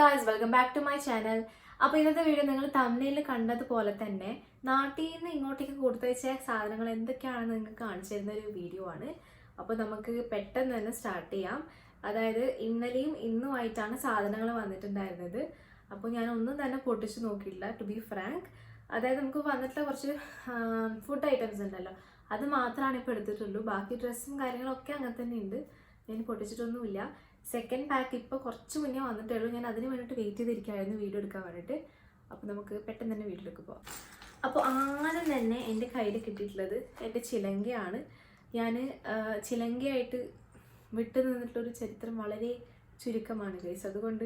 Guys welcome back to my channel അപ്പോൾ ഇന്നത്തെ video നിങ്ങൾ തമിഴിൽ കണ്ടതുപോലെ തന്നെ നാട്ടിൽ നിന്ന് ഇങ്ങോട്ടേക്ക് കൊടുത്തയച്ച സാധനങ്ങൾ എന്തൊക്കെയാണെന്ന് നിങ്ങൾക്ക് കാണിച്ചു തരുന്ന ഒരു വീഡിയോ ആണ്. അപ്പോൾ നമുക്ക് പെട്ടെന്ന് തന്നെ സ്റ്റാർട്ട് ചെയ്യാം. അതായത് ഇന്നലെയും ഇന്നുമായിട്ടാണ് സാധനങ്ങൾ വന്നിട്ടുണ്ടായിരുന്നത്. അപ്പോൾ ഞാൻ ഒന്നും തന്നെ പൊട്ടിച്ച് നോക്കിയില്ല ടു ബി ഫ്രാങ്ക് അതായത് നമുക്ക് വന്നിട്ടുള്ള കുറച്ച് ഫുഡ് ഐറ്റംസ് ഉണ്ടല്ലോ. അത് മാത്രമാണ് ഇപ്പൊ എടുത്തിട്ടുള്ളൂ. ബാക്കി ഡ്രസ്സും കാര്യങ്ങളൊക്കെ അങ്ങനെ തന്നെ ഉണ്ട്. ഞാൻ പൊട്ടിച്ചിട്ടൊന്നുമില്ല. സെക്കൻഡ് പാക്ക് ഇപ്പോൾ കുറച്ച് മുന്നേ വന്നിട്ടേ ഉള്ളൂ ഞാൻ അതിന് വേണ്ടിയിട്ട് വെയിറ്റ് ചെയ്തിരിക്കുകയായിരുന്നു വീഡിയോ എടുക്കാൻ വേണ്ടിയിട്ട്. അപ്പോൾ നമുക്ക് പെട്ടെന്ന് തന്നെ വീട്ടിലേക്ക് പോവാം. അപ്പോൾ ആദ്യം തന്നെ എന്റെ കയ്യിൽ കിട്ടിയിട്ടുള്ളത് എന്റെ ചിലങ്കയാണ്. ഞാൻ ചിലങ്കയായിട്ട് വിട്ടു നിന്നിട്ടുള്ളൊരു ചരിത്രം വളരെ ചുരുക്കമാണ് ഗൈസ് അതുകൊണ്ട്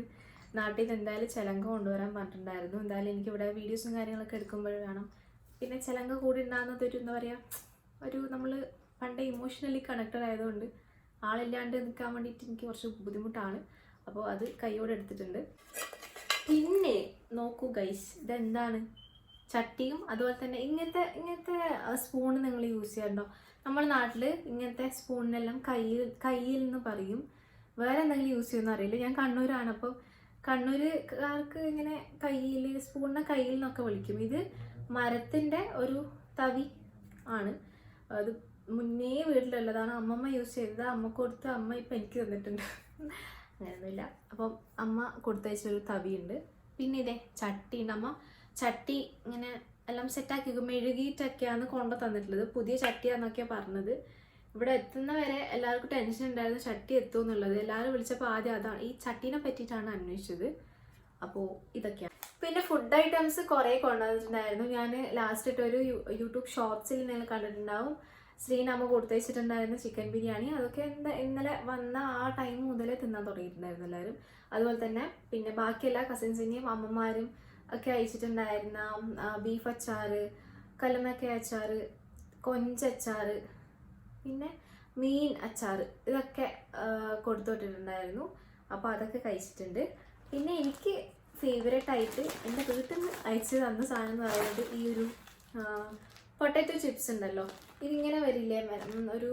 നാട്ടിൽ നിന്ന് എന്തായാലും ചിലങ്ക കൊണ്ടുവരാൻ പറഞ്ഞിട്ടുണ്ടായിരുന്നു. എന്തായാലും എനിക്ക് ഇവിടെ വീഡിയോസും കാര്യങ്ങളൊക്കെ എടുക്കുമ്പോൾ വേണം. പിന്നെ ചിലങ്ക കൂടി ഉണ്ടാകുന്നത് ഒരു എന്താ പറയുക ഒരു നമ്മൾ പണ്ട് ഇമോഷണലി കണക്റ്റഡ് ആയതുകൊണ്ട് ആളില്ലാണ്ട് നിൽക്കാൻ വേണ്ടിയിട്ട് എനിക്ക് കുറച്ച് ബുദ്ധിമുട്ടാണ്. അപ്പോൾ അത് കൈയോടെ എടുത്തിട്ടുണ്ട്. പിന്നെ നോക്കൂ ഗൈസ് ഇതെന്താണ്? ചട്ടിയും അതുപോലെ തന്നെ ഇങ്ങനത്തെ ഇങ്ങനത്തെ സ്പൂൺ നിങ്ങൾ യൂസ് ചെയ്യാറുണ്ടോ? നമ്മുടെ നാട്ടിൽ ഇങ്ങനത്തെ സ്പൂണിനെല്ലാം കയ്യിൽ കയ്യിൽ എന്ന് പറയും. വേറെ എന്തെങ്കിലും യൂസ് ചെയ്യുമെന്ന് അറിയില്ല. ഞാൻ കണ്ണൂരാണ്. അപ്പോൾ കണ്ണൂരുകാർക്ക് ഇങ്ങനെ കയ്യിൽ സ്പൂണിനെ കയ്യിൽ നിന്നൊക്കെ വിളിക്കും. ഇത് മരത്തിന്റെ ഒരു തവി ആണ്. അത് മുന്നേ വീട്ടിലുള്ളതാണ് അമ്മമ്മ യൂസ് ചെയ്തത്. അമ്മ കൊടുത്ത് അമ്മ ഇപ്പം എനിക്ക് തന്നിട്ടുണ്ട്. അങ്ങനെയൊന്നുമില്ല അപ്പം അമ്മ കൊടുത്തയച്ചൊരു തവിയുണ്ട്. പിന്നെ ഇതേ ചട്ടി ഉണ്ട്. അമ്മ ചട്ടി ഇങ്ങനെ എല്ലാം സെറ്റാക്കി മെഴുകിയിട്ടൊക്കെയാണ് കൊണ്ടു തന്നിട്ടുള്ളത്. പുതിയ ചട്ടിയാന്നൊക്കെയാണ് പറഞ്ഞത്. ഇവിടെ എത്തുന്ന വരെ എല്ലാവർക്കും ടെൻഷൻ ഉണ്ടായിരുന്നു. ചട്ടി എത്തും എന്നുള്ളത് എല്ലാവരും വിളിച്ചപ്പോൾ ആദ്യം അതാണ് ഈ ചട്ടീനെ പറ്റിയിട്ടാണ് അന്വേഷിച്ചത്. അപ്പോൾ ഇതൊക്കെയാണ് പിന്നെ ഫുഡ് ഐറ്റംസ് കുറേ കൊണ്ടുവന്നിട്ടുണ്ടായിരുന്നു. ഞാൻ ലാസ്റ്റ് ഒരു യൂട്യൂബ് ഷോർട്സിൽ നിങ്ങൾ കണ്ടിട്ടുണ്ടാവും. ശ്രീനാമ കൊടുത്തയച്ചിട്ടുണ്ടായിരുന്ന ചിക്കൻ ബിരിയാണി. അതൊക്കെ എന്താ ഇന്നലെ വന്ന ആ ടൈം മുതലേ തിന്നാൻ തുടങ്ങിയിട്ടുണ്ടായിരുന്നു എല്ലാവരും. അതുപോലെ തന്നെ പിന്നെ ബാക്കി എല്ലാ കസിൻസിനെയും അമ്മമാരും ഒക്കെ അയച്ചിട്ടുണ്ടായിരുന്ന ബീഫ് അച്ചാറ് കല്ലുമക്ക അച്ചാറ് കൊഞ്ചച്ചാറ് പിന്നെ മീൻ അച്ചാറ് ഇതൊക്കെ കൊടുത്തുവിട്ടിട്ടുണ്ടായിരുന്നു അപ്പോൾ അതൊക്കെ കഴിച്ചിട്ടുണ്ട്. പിന്നെ എനിക്ക് ഫേവറേറ്റ് ആയിട്ട് എന്റെ വീട്ടിൽ നിന്ന് അയച്ചു തന്ന സാധനം എന്ന് പറയുന്നത് ഈ ഒരു പൊട്ടാറ്റോ ചിപ്സ് ഉണ്ടല്ലോ. ഇതിങ്ങനെ വരില്ലേ ഒരു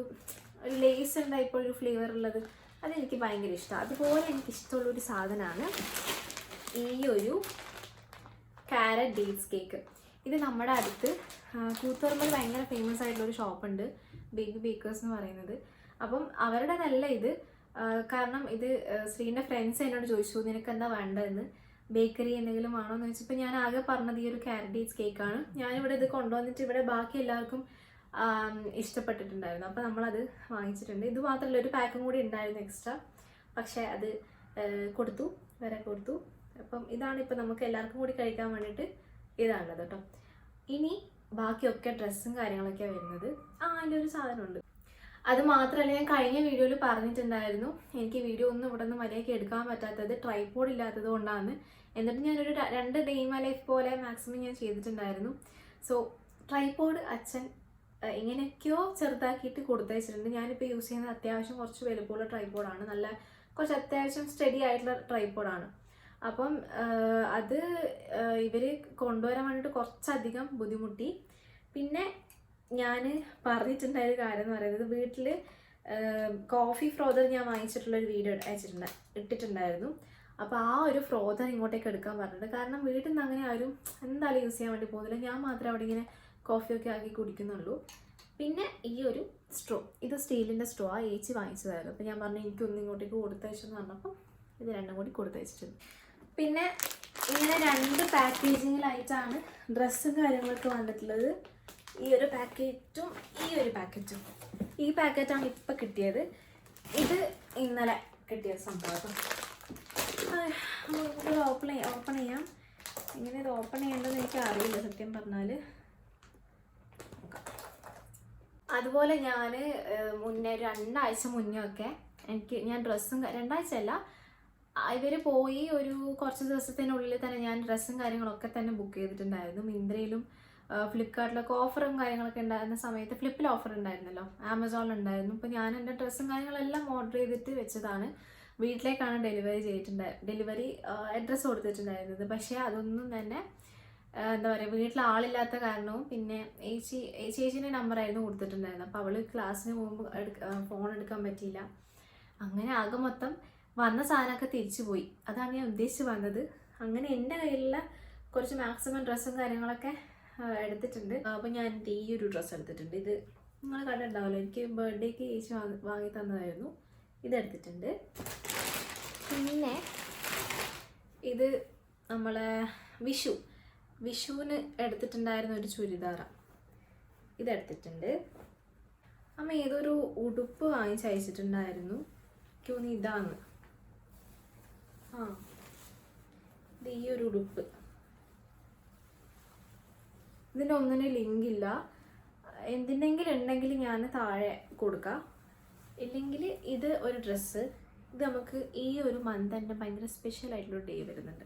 ഒരു ലേസ് ഉണ്ടായിപ്പോൾ ഒരു ഫ്ലേവർ ഉള്ളത്. അതെനിക്ക് ഭയങ്കര ഇഷ്ടമാണ് അതുപോലെ എനിക്ക് ഇഷ്ടമുള്ള ഒരു സാധനമാണ് ഈ ഒരു കാരറ്റ് ഡേറ്റ്സ് കേക്ക് ഇത് നമ്മുടെ അടുത്ത് കൂത്തുപറമ്പിൽ ഭയങ്കര ഫേമസ് ആയിട്ടുള്ള ഒരു ഷോപ്പുണ്ട് ബേബി ബേക്കേഴ്സ് എന്ന് പറയുന്നത്. അപ്പം അവരുടെ നല്ല ഇത് കാരണം ഇത് ശ്രീന്റെ ഫ്രണ്ട്സ് എന്നോട് ചോദിച്ചു നിനക്ക് എന്താ വേണ്ടതെന്ന്? ബേക്കറി എന്തെങ്കിലും ആണോ എന്ന് വെച്ചപ്പോൾ ഞാൻ ആകെ പറഞ്ഞത് ഈ ഒരു കാരഡീസ് കേക്കാണ് ഞാനിവിടെ ഇത് കൊണ്ടുവന്നിട്ട് ഇവിടെ ബാക്കി എല്ലാവർക്കും ഇഷ്ടപ്പെട്ടിട്ടുണ്ടായിരുന്നു. അപ്പോൾ നമ്മളത് വാങ്ങിച്ചിട്ടുണ്ട്. ഇത് മാത്രമല്ല ഒരു പാക്കും കൂടി ഉണ്ടായിരുന്നു എക്സ്ട്രാ പക്ഷേ അത് കൊടുത്തു വരെ കൊടുത്തു. അപ്പം ഇതാണ് ഇപ്പം നമുക്ക് എല്ലാവർക്കും കൂടി കഴിക്കാൻ വേണ്ടിയിട്ട് ഇതാണുള്ളത് കേട്ടോ ഇനി ബാക്കിയൊക്കെ ഡ്രസ്സും കാര്യങ്ങളൊക്കെയാണ് വരുന്നത്. ആ അതിന്റെ ഒരു സാധനമുണ്ട്. അത് മാത്രമല്ല ഞാൻ കഴിഞ്ഞ വീഡിയോയിൽ പറഞ്ഞിട്ടുണ്ടായിരുന്നു. എനിക്ക് വീഡിയോ ഒന്നും ഇവിടെ നിന്ന് മര്യാദയ്ക്ക് എടുക്കാൻ പറ്റാത്തത് ട്രൈപോഡ് ഇല്ലാത്തത് കൊണ്ടാണ് എന്നിട്ട് ഞാനൊരു രണ്ട് ഡേ മൈ ലൈഫ് പോലെ മാക്സിമം ഞാൻ ചെയ്തിട്ടുണ്ടായിരുന്നു. സോ ട്രൈപോഡ് അച്ഛൻ ഇങ്ങനെയൊക്കെയോ ചെറുതാക്കിയിട്ട് കൊടുത്തയച്ചിട്ടുണ്ട്. ഞാനിപ്പോൾ യൂസ് ചെയ്യുന്നത് അത്യാവശ്യം കുറച്ച് വലുപ്പമുള്ള ട്രൈപോഡാണ് നല്ല കുറച്ച് അത്യാവശ്യം സ്റ്റഡി ആയിട്ടുള്ള ട്രൈപോഡാണ് അപ്പം അത് ഇവർ കൊണ്ടുവരാൻ വേണ്ടിയിട്ട് കുറച്ചധികം ബുദ്ധിമുട്ടി. പിന്നെ ഞാൻ പറഞ്ഞിട്ടുണ്ടായ ഒരു കാര്യം എന്ന് പറയുന്നത് വീട്ടിൽ കോഫി ഫ്രോദർ ഞാൻ വാങ്ങിച്ചിട്ടുള്ള ഒരു വീഡിയോ അയച്ചിട്ടുണ്ട് ഇട്ടിട്ടുണ്ടായിരുന്നു. അപ്പോൾ ആ ഒരു ഫ്രോദർ ഇങ്ങോട്ടേക്ക് എടുക്കാൻ പറഞ്ഞിട്ട് കാരണം വീട്ടിൽ നിന്ന് അങ്ങനെ ആരും എന്തായാലും യൂസ് ചെയ്യാൻ വേണ്ടി പോകുന്നില്ല. ഞാൻ മാത്രം അവിടെ ഇങ്ങനെ കോഫിയൊക്കെ ആക്കി കുടിക്കുന്നുള്ളൂ. പിന്നെ ഈ ഒരു സ്ട്രോ ഇത് സ്റ്റീലിന്റെ സ്ട്രോ ആ ഏച്ചി വാങ്ങിച്ചതായിരുന്നു. അപ്പോൾ ഞാൻ പറഞ്ഞു എനിക്കൊന്ന് ഇങ്ങോട്ടേക്ക് കൊടുത്തയച്ചെന്ന് പറഞ്ഞപ്പം ഇത് രണ്ടും കൂടി കൊടുത്തയച്ചിട്ടുണ്ട്. പിന്നെ ഇങ്ങനെ രണ്ട് പാക്കേജിങ്ങിലായിട്ടാണ് ഡ്രസ്സും കാര്യങ്ങളൊക്കെ വന്നിട്ടുള്ളത്. ഈ ഒരു പാക്കറ്റും ഈ ഒരു പാക്കറ്റും. ഈ പാക്കറ്റാണ് ഇപ്പം കിട്ടിയത്. ഇത് ഇന്നലെ കിട്ടിയ സംഭവം ഓപ്പൺ ഓപ്പൺ ചെയ്യാം ഇങ്ങനെ ഇത് ഓപ്പൺ ചെയ്യേണ്ടതെന്ന് എനിക്ക് അറിയില്ല സത്യം പറഞ്ഞാൽ അതുപോലെ ഞാൻ മുന്നേ രണ്ടാഴ്ച മുന്നേ ഒക്കെ എനിക്ക് ഞാൻ ഡ്രസ്സും രണ്ടാഴ്ച അല്ല ഇവർ പോയി ഒരു കുറച്ച് ദിവസത്തിനുള്ളിൽ തന്നെ ഞാൻ ഡ്രസ്സും കാര്യങ്ങളൊക്കെ തന്നെ ബുക്ക് ചെയ്തിട്ടുണ്ടായിരുന്നു. മിന്ത്രയിലും ഫ്ലിപ്കാർട്ടിലൊക്കെ ഓഫറും കാര്യങ്ങളൊക്കെ ഉണ്ടായിരുന്ന സമയത്ത് ഫ്ലിപ്പിൽ ഓഫർ ഉണ്ടായിരുന്നല്ലോ. ആമസോണിൽ ഉണ്ടായിരുന്നു. അപ്പോൾ ഞാൻ എന്റെ ഡ്രസ്സും കാര്യങ്ങളെല്ലാം ഓർഡർ ചെയ്തിട്ട് വെച്ചതാണ്. വീട്ടിലേക്കാണ് ഡെലിവറി ചെയ്തിട്ടുണ്ടായി ഡെലിവറി അഡ്രസ്സ് കൊടുത്തിട്ടുണ്ടായിരുന്നത്. പക്ഷേ അതൊന്നും തന്നെ എന്താ പറയുക വീട്ടിൽ ആളില്ലാത്ത കാരണവും പിന്നെ ഏച്ചി ചേച്ചീന്റെ നമ്പറായിരുന്നു കൊടുത്തിട്ടുണ്ടായിരുന്നത്. അപ്പോൾ അവൾ ക്ലാസ്സിന് പോകുമ്പോൾ ഫോൺ എടുക്കാൻ പറ്റിയില്ല. അങ്ങനെ ആകെ മൊത്തം വന്ന സാധനമൊക്കെ തിരിച്ചു പോയി. അതാണ് ഞാൻ ഉദ്ദേശിച്ച് വന്നത്. അങ്ങനെ എന്റെ കയ്യിലുള്ള കുറച്ച് മാക്സിമം ഡ്രസ്സും കാര്യങ്ങളൊക്കെ എടുത്തിട്ടുണ്ട്. അപ്പോൾ ഞാൻ ഈ ഒരു ഡ്രസ്സ് എടുത്തിട്ടുണ്ട്. ഇത് നിങ്ങൾ കണ്ടിട്ടുണ്ടാവല്ലോ എനിക്ക് ബർത്ത്ഡേക്ക് ചേച്ചി വാങ്ങി തന്നതായിരുന്നു. ഇതെടുത്തിട്ടുണ്ട് പിന്നെ ഇത് നമ്മളെ വിഷു. വിഷുവിന് എടുത്തിട്ടുണ്ടായിരുന്ന ഒരു ചുരിദാറാണ് ഇതെടുത്തിട്ടുണ്ട് അമ്മ ഏതൊരു ഉടുപ്പ് വാങ്ങിച്ച് അയച്ചിട്ടുണ്ടായിരുന്നു? എനിക്ക് തോന്നി ഇതാണ് ആ ഇത് ഈ ഒരു ഉടുപ്പ്. ഇതിന്റെ ഒന്നിനും ലിങ്ക് ഇല്ല എന്തിനെങ്കിലും ഉണ്ടെങ്കിൽ ഞാൻ താഴെ കൊടുക്കാം. ഇല്ലെങ്കിൽ ഇത് ഒരു ഡ്രസ്സ്. ഇത് നമുക്ക് ഈ ഒരു മന്ത് തന്നെ ഭയങ്കര സ്പെഷ്യൽ ആയിട്ടുള്ള ഡേ വരുന്നുണ്ട്.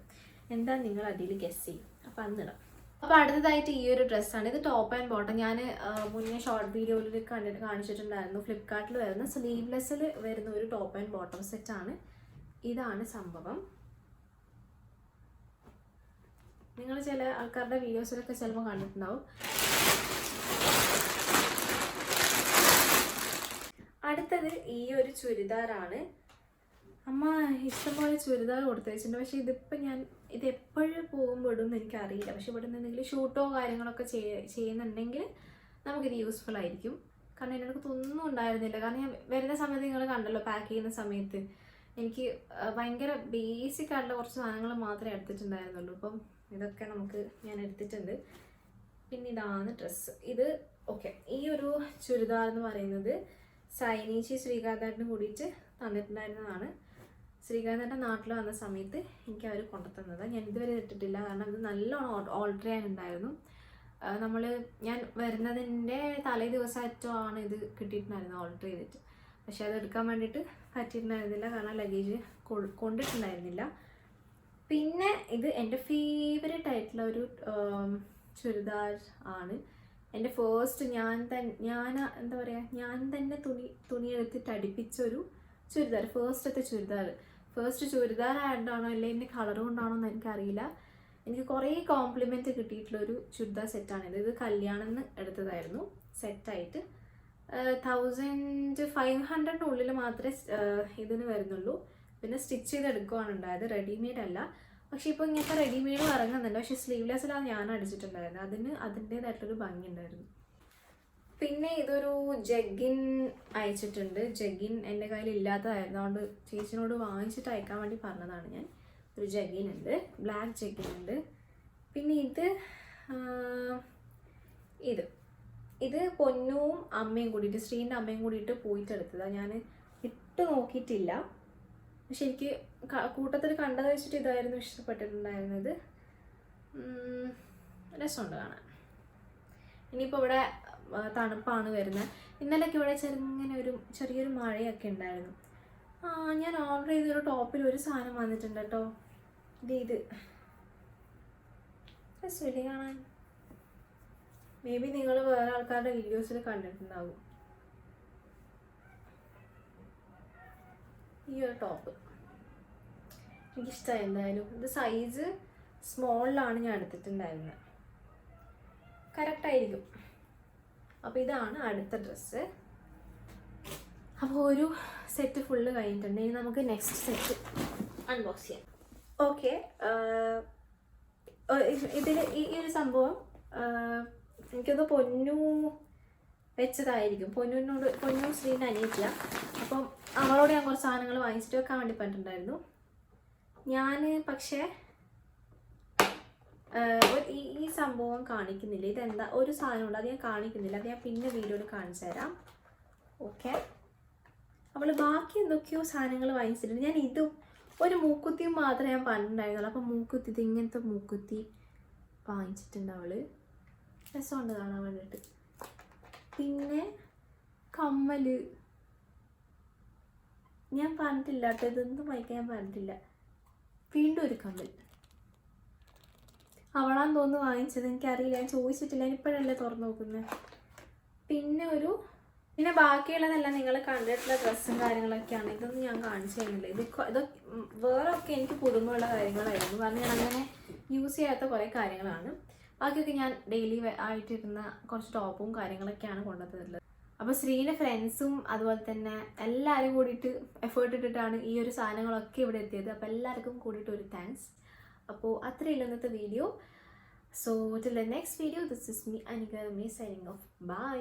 എന്താ നിങ്ങൾ അതിൽ ഗസ് ചെയ്യും. അപ്പം അന്നിടാം അപ്പോൾ അടുത്തതായിട്ട് ഈ ഒരു ഡ്രസ്സാണ് ഇത് ടോപ്പ് ആൻഡ് ബോട്ടം ഞാൻ മുന്നേ ഷോർട്ട് വീഡിയോയിൽ കണ്ടിട്ട് കാണിച്ചിട്ടുണ്ടായിരുന്നു. ഫ്ലിപ്കാർട്ടിൽ വരുന്ന സ്ലീവ്ലെസ്സിൽ വരുന്ന ഒരു ടോപ്പ് ആൻഡ് ബോട്ടം സെറ്റാണ് ഇതാണ് സംഭവം. നിങ്ങൾ ചില ആൾക്കാരുടെ വീഡിയോസിലൊക്കെ ചിലപ്പോൾ കണ്ടിട്ടുണ്ടാവും. അടുത്തത് ഈ ഒരു ചുരിദാറാണ്. അമ്മ ഇഷ്ടംപോലെ ചുരിദാർ കൊടുത്തു വെച്ചിട്ടുണ്ട് പക്ഷേ ഇതിപ്പോൾ ഞാൻ ഇത് എപ്പോഴും പോകുമ്പോൾ ഇടുമെന്ന് എനിക്കറിയില്ല. പക്ഷെ ഇവിടെ നിന്ന് എന്തെങ്കിലും ഷൂട്ടോ കാര്യങ്ങളൊക്കെ ചെയ്യ- ചെയ്യുന്നുണ്ടെങ്കിൽ നമുക്കിത് യൂസ്ഫുൾ ആയിരിക്കും. കാരണം എന്റെ അടുത്ത് ഒന്നും ഉണ്ടായിരുന്നില്ല. കാരണം ഞാൻ വരുന്ന സമയത്ത് നിങ്ങൾ കണ്ടല്ലോ പാക്ക് ചെയ്യുന്ന സമയത്ത്. എനിക്ക് ഭയങ്കര ബേസിക് ആയിട്ടുള്ള കുറച്ച് സാധനങ്ങൾ മാത്രമേ എടുത്തിട്ടുണ്ടായിരുന്നുള്ളൂ. അപ്പം ഇതൊക്കെ നമുക്ക് ഞാൻ എടുത്തിട്ടുണ്ട്. പിന്നെ ഇതാണ് ഡ്രസ്സ് ഇത് ഓക്കെ ഈ ഒരു ചുരിദാർ എന്ന് പറയുന്നത് സൈനീച്ചി ശ്രീകാന്താട്ടിന് കൂടിയിട്ട് തന്നിട്ടുണ്ടായിരുന്നതാണ്. ശ്രീകാന്താന്റെ നാട്ടിൽ വന്ന സമയത്ത് എനിക്ക് അവർ കൊണ്ടുതന്നത് ഞാൻ ഇതുവരെ ഇട്ടിട്ടില്ല. കാരണം ഇത് നല്ലോണം ഓൾട്ടർ ചെയ്യാനുണ്ടായിരുന്നു. നമ്മൾ ഞാൻ വരുന്നതിന്റെ തലേ ദിവസമായിട്ടോ ആണ് ഇത് കിട്ടിയിട്ടുണ്ടായിരുന്നത് ഓൾട്ടർ ചെയ്തിട്ട്. പക്ഷെ അത് എടുക്കാൻ വേണ്ടിയിട്ട് പറ്റിയിട്ടുണ്ടായിരുന്നില്ല. കാരണം ലഗേജ് കൊണ്ടിട്ടുണ്ടായിരുന്നില്ല. പിന്നെ ഇത് എന്റെ ഫേവറേറ്റ് ആയിട്ടുള്ള ഒരു ചുരിദാർ ആണ്. എന്റെ ഫേസ്റ്റ് ഞാൻ തന്നെ ഞാൻ എന്താ പറയുക ഞാൻ തന്നെ തുണി തുണി എടുത്തിട്ട് അടുപ്പിച്ച ഒരു ചുരിദാർ ഫേസ്റ്റത്തെ ചുരിദാർ. ഫേസ്റ്റ് ചുരിദാർ ആയതുകൊണ്ടാണോ അല്ലെങ്കിൽ എന്റെ കളർ കൊണ്ടാണോ എന്ന് എനിക്കറിയില്ല. എനിക്ക് കുറേ കോംപ്ലിമെന്റ് കിട്ടിയിട്ടുള്ള ഒരു ചുരിദാർ സെറ്റാണിത് ഇത്. കല്യാണം എന്ന് എടുത്തതായിരുന്നു സെറ്റായിട്ട് തൗസൻഡ് ഫൈവ് ഹൺഡ്രഡിനുള്ളിൽ മാത്രമേ ഇതിന് വരുന്നുള്ളൂ. പിന്നെ സ്റ്റിച്ച് ചെയ്ത് എടുക്കുകയാണ് ഉണ്ടായത്. റെഡിമെയ്ഡ് അല്ല. പക്ഷേ ഇപ്പോൾ ഇങ്ങനത്തെ റെഡിമെയ്ഡ് ഇറങ്ങുന്നുണ്ട്. പക്ഷെ സ്ലീവ്ലെസ്സിലാണ് ഞാൻ അടിച്ചിട്ടുണ്ടായിരുന്നത്. അതിന് അതിന്റേതായിട്ടൊരു ഭംഗി ഉണ്ടായിരുന്നു പിന്നെ ഇതൊരു ജഗിൻ അയച്ചിട്ടുണ്ട്. ജഗിൻ എന്റെ കയ്യിൽ ഇല്ലാത്തതായിരുന്നു അതുകൊണ്ട് ചേച്ചിനോട് വാങ്ങിച്ചിട്ട് അയക്കാൻ വേണ്ടി പറഞ്ഞതാണ് ഞാൻ. ഒരു ജഗിൻ ഉണ്ട്. ബ്ലാക്ക് ജഗിൻ ഉണ്ട്. പിന്നെ ഇത് ഇത്. ഇത് പൊന്നും അമ്മയും കൂടിയിട്ട് ശ്രീന്റെ അമ്മയും കൂടിയിട്ട് പോയിട്ട് എടുത്തതാണ് ഞാൻ ഇട്ട് നോക്കിയിട്ടില്ല. പക്ഷെ എനിക്ക് കൂട്ടത്തിൽ കണ്ടത് വെച്ചിട്ട് ഇതായിരുന്നു ഇഷ്ടപ്പെട്ടിട്ടുണ്ടായിരുന്നത്. രസമുണ്ട് കാണാൻ. ഇനിയിപ്പോൾ ഇവിടെ തണുപ്പാണ് വരുന്നത്. ഇന്നലെയൊക്കെ ഇവിടെ ചെറുങ്ങനെ ഒരു ചെറിയൊരു മഴയൊക്കെ ഉണ്ടായിരുന്നു. ആ ഞാൻ ഓർഡർ ചെയ്തൊരു ടോപ്പിൽ ഒരു സാധനം വന്നിട്ടുണ്ട് കേട്ടോ. ഇത് ഇത്. രസമില്ലേ കാണാൻ? മേ ബി നിങ്ങൾ വേറെ ആൾക്കാരുടെ വീഡിയോസിൽ കണ്ടിട്ടുണ്ടാവും. ഈ ഒരു ടോപ്പ് എനിക്കിഷ്ടമായി എന്തായാലും. ഇത് സൈസ് സ്മോളിലാണ് ഞാൻ എടുത്തിട്ടുണ്ടായിരുന്നത്. കറക്റ്റായിരിക്കും അപ്പോൾ ഇതാണ് അടുത്ത ഡ്രസ്സ് അപ്പോൾ ഒരു സെറ്റ് ഫുള്ള് കഴിഞ്ഞിട്ടുണ്ട്. ഇനി നമുക്ക് നെക്സ്റ്റ് സെറ്റ് അൺബോക്സ് ചെയ്യാം. ഓക്കെ ഇതിൽ ഈ ഒരു സംഭവം എനിക്കത് പൊന്നു വെച്ചതായിരിക്കും. പൊന്നുവിനോട് പൊന്നു ശ്രീന്റെ അനിയത്തില്ല അപ്പം അവളോട് ഞാൻ കുറച്ച് സാധനങ്ങൾ വാങ്ങിച്ചിട്ട് വെക്കാൻ വേണ്ടി പറഞ്ഞിട്ടുണ്ടായിരുന്നു. ഞാൻ പക്ഷേ ഈ ഈ സംഭവം കാണിക്കുന്നില്ല. ഇതെന്താ? ഒരു സാധനം ഉണ്ട് അത് ഞാൻ കാണിക്കുന്നില്ല. അത് ഞാൻ പിന്നെ വീഡിയോയിൽ കാണിച്ചു തരാം. ഓക്കെ? അവൾ ബാക്കി എന്തൊക്കെയോ സാധനങ്ങൾ വാങ്ങിച്ചിട്ടുണ്ട്. ഞാൻ ഇതും ഒരു മൂക്കുത്തിയും മാത്രമേ ഞാൻ പറഞ്ഞിട്ടുണ്ടായിരുന്നുള്ളൂ. അപ്പം മൂക്കുത്തി ഇത് ഇങ്ങനത്തെ മൂക്കുത്തി വാങ്ങിച്ചിട്ടുണ്ട് അവൾ രസമുണ്ട് കാണാൻ വേണ്ടിയിട്ട്. പിന്നെ കമ്മൽ. ഞാൻ പറഞ്ഞിട്ടില്ല കേട്ടോ. ഇതൊന്നും വായിക്കാൻ ഞാൻ പറഞ്ഞിട്ടില്ല. വീണ്ടും ഒരു കമ്മൽ അവളാന്ന് തോന്നുന്നു വാങ്ങിച്ചത്. എനിക്കറിയില്ല. ഞാൻ ചോദിച്ചിട്ടില്ല. ഇപ്പോഴല്ലേ തുറന്നു നോക്കുന്നത് പിന്നെ ഒരു പിന്നെ ബാക്കിയുള്ളതെല്ലാം നിങ്ങൾ കണ്ടിട്ടുള്ള ഡ്രസ്സും കാര്യങ്ങളൊക്കെയാണ്. ഇതൊന്നും ഞാൻ കാണിച്ചു തരുന്നില്ല. ഇത് ഇതൊക്കെ ഒക്കെ എനിക്ക് പുതുമയുള്ള കാര്യങ്ങളായിരുന്നു. കാരണം ഞാൻ അങ്ങനെ യൂസ് ചെയ്യാത്ത കുറേ കാര്യങ്ങളാണ്. ബാക്കിയൊക്കെ ഞാൻ ഡെയിലി ആയിട്ടിരുന്ന കുറച്ച് ടോപ്പും കാര്യങ്ങളൊക്കെയാണ് കൊണ്ടുവന്നിട്ടുള്ളത്. അപ്പോൾ ശ്രീന്റെ ഫ്രണ്ട്സും അതുപോലെ തന്നെ എല്ലാവരും കൂടിയിട്ട് എഫേർട്ട് ഇട്ടിട്ടാണ് ഈ ഒരു സാധനങ്ങളൊക്കെ ഇവിടെ എത്തിയത്. അപ്പോൾ എല്ലാവർക്കും കൂടിയിട്ട് ഒരു താങ്ക്സ് അപ്പോൾ അത്രയുള്ള ഇന്നത്തെ video so till the next video this is me Anika me signing off bye